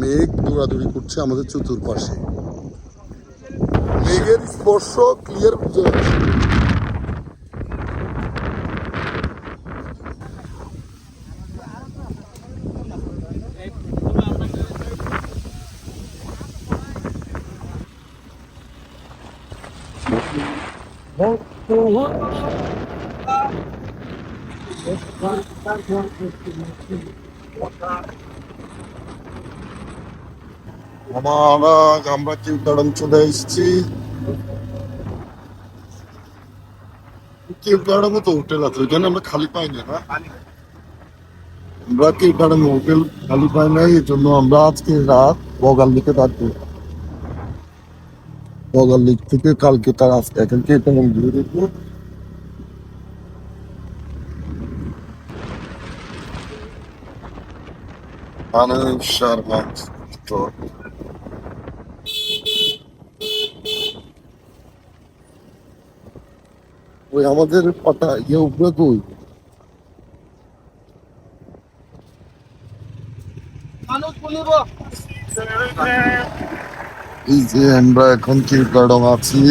মেঘ দৌড়াদৌড়ি করছে আমাদের চতুর্পাশে। মেঘের স্পর্শ ক্লিয়ার বোঝা যাচ্ছে। আমরা আমরা চলে এসেছি কিউটারনে তো হোটেল আছে ওইখানে আমরা খালি পাই না আমরা কিউটারন হোটেল খালি পাই না এই জন্য আমরা আজকে রাত বগাল লিখে থাকব বগাল লিক থেকে কালকে তার আজকে এখন কিউটারন ঘুরে দেখব Anı Şarmat. Doğru. ওই আমাদের পাতা ইয়ে উপরে কই এই যে আমরা এখন কি গার্ডন আছি।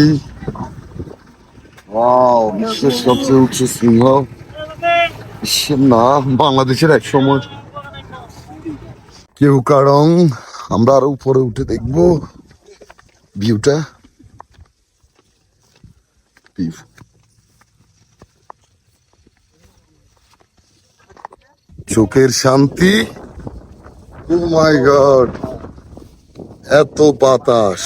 ওয়াও বিশ্বের সবচেয়ে উচ্চ সিংহ বিশ্বের না বাংলাদেশের এক সময়। কেউ কারণ আমরা আরও উপরে উঠে দেখব। ভিউটা। চোখের শান্তি? মাই গড এত বাতাস।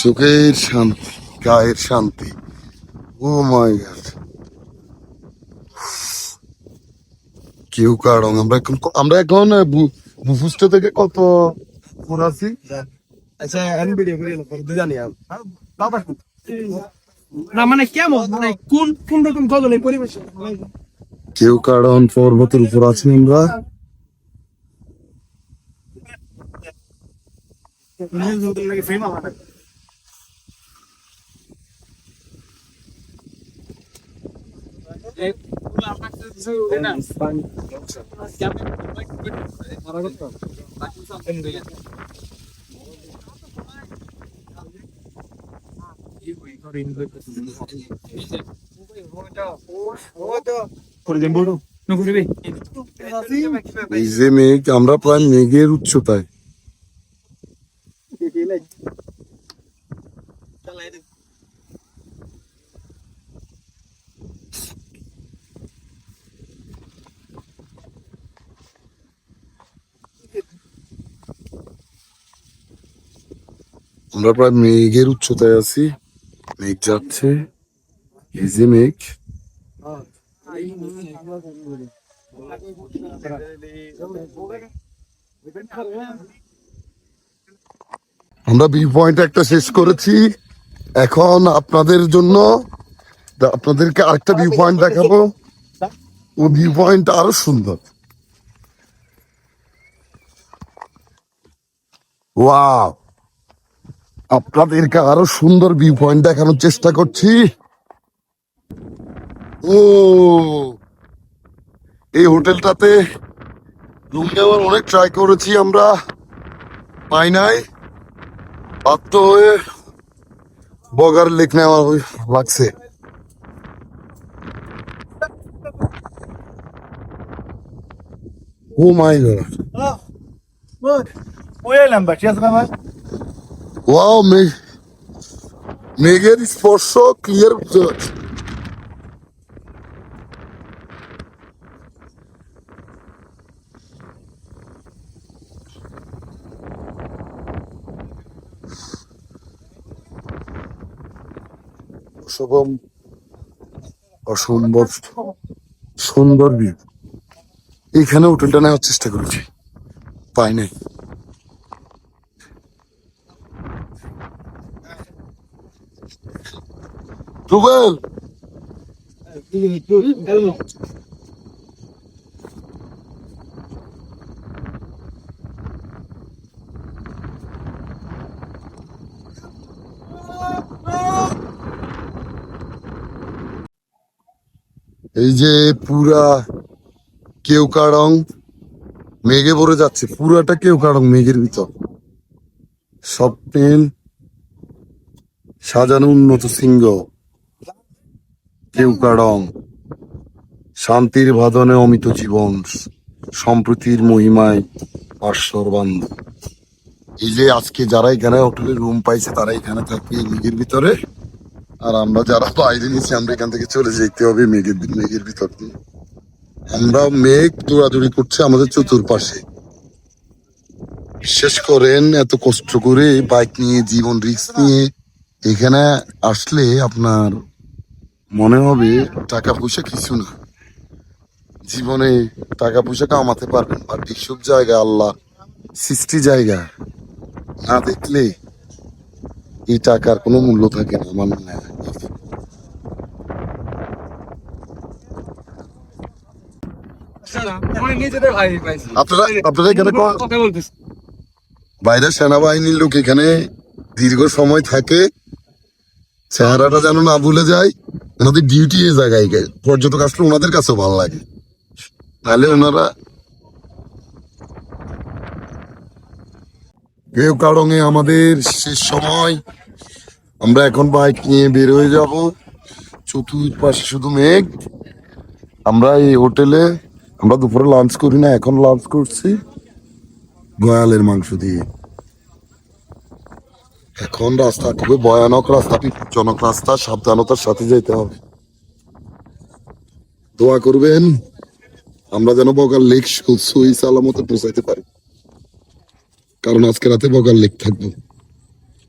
চোখের শান্তি, গায়ের শান্তি। ও মাই গড কেউ কারণ আমরা এখন আমরা এখন বুফুস্ট থেকে কত আছি? আচ্ছা আমি ভিডিও করি দুজনে বাবা। না মানে কেমন? মানে কোন কোন রকম গজল এই পরিবেশে? কেউ কারণ পর্বতের উপর আছি আমরা? ফেম আমার? এই যে মেঘ আমরা প্রায় মেঘের উচ্চতায় আমরা প্রায় মেঘের উচ্চতায় আছি। মেঘ যাচ্ছে। যে মেঘ আমরা ভিউ পয়েন্ট একটা শেষ করেছি। এখন আপনাদের জন্য আপনাদেরকে আরেকটা ভিউ পয়েন্ট দেখাবো। ও ভিউ পয়েন্ট আরও সুন্দর। ওয়াও আপনাদেরকে আরও সুন্দর ভিউ পয়েন্ট দেখানোর চেষ্টা করছি। ও, এই হোটেলটাতে রুম নেওয়ার অনেক ট্রাই করেছি আমরা। পাই নাই। বাধ্য হয়ে বগার লেক নেওয়া লাগছে। Oh my God. বাকি আছে ভাই ওয়াও মেঘ মেঘের স্পর্শ ক্লিয়ার অসম্ভব অসম্ভব সুন্দর ভিউ এখানে হোটেলটা নেওয়ার চেষ্টা করেছি। পাই নাই। এই যে পুরা কেউ কারং মেঘে ভরে যাচ্ছে, পুরাটা কেউ কারং মেঘের ভিতর। স্বপ্নের সাজানো উন্নত সিংহ। কেউ কারং শান্তির ভাদনে অমিত জীবন, সম্প্রীতির মহিমায় পাশ্বর বান্ধব। এই যে আজকে যারা এখানে হোটেলে রুম পাইছে, তারা এখানে থাকবে মেঘের ভিতরে। আর আমরা যারা বাইরে নিয়েছি, আমরা এখান থেকে চলে যেতে হবে মেঘের মেঘের ভিতর দিয়ে। আমরা মেঘ দৌড়াদৌড়ি করছে আমাদের চতুর্পাশে। বিশ্বাস করেন, এত কষ্ট করে বাইক নিয়ে, জীবন রিস্ক নিয়ে এখানে আসলে আপনার মনে হবে টাকা পয়সা কিছু না। জীবনে টাকা পয়সা কামাতে পারবেন আর এইসব জায়গা আল্লাহ সৃষ্টি জায়গা না দেখলে এই টাকার কোনো মূল্য থাকে না আমার মনে হয়। সেনাবাহিনীর লোক এখানে দীর্ঘ সময় থাকে চেহারাটা যেন না ভুলে যায়। ওনাদের ডিউটি এই জায়গায়। পর্যটক আসলে ওনাদের কাছেও ভালো লাগে। তাহলে ওনারা কেউ কারণে আমাদের শেষ সময়। আমরা এখন বাইক নিয়ে বের হয়ে যাব। চতুর্পাশে শুধু মেঘ। আমরা এই হোটেলে, আমরা দুপুরে লাঞ্চ করি না, এখন লাঞ্চ করছি। গয়ালের মাংস দিয়ে। এখন রাস্তা খুবই ভয়ানক রাস্তা, বিপজ্জনক রাস্তা, সাবধানতার সাথে যেতে হবে। দোয়া করবেন, আমরা যেন বগার লেক সুই সালামতে পৌঁছাইতে পারি। কারণ আজকে রাতে বগার লেক থাকব।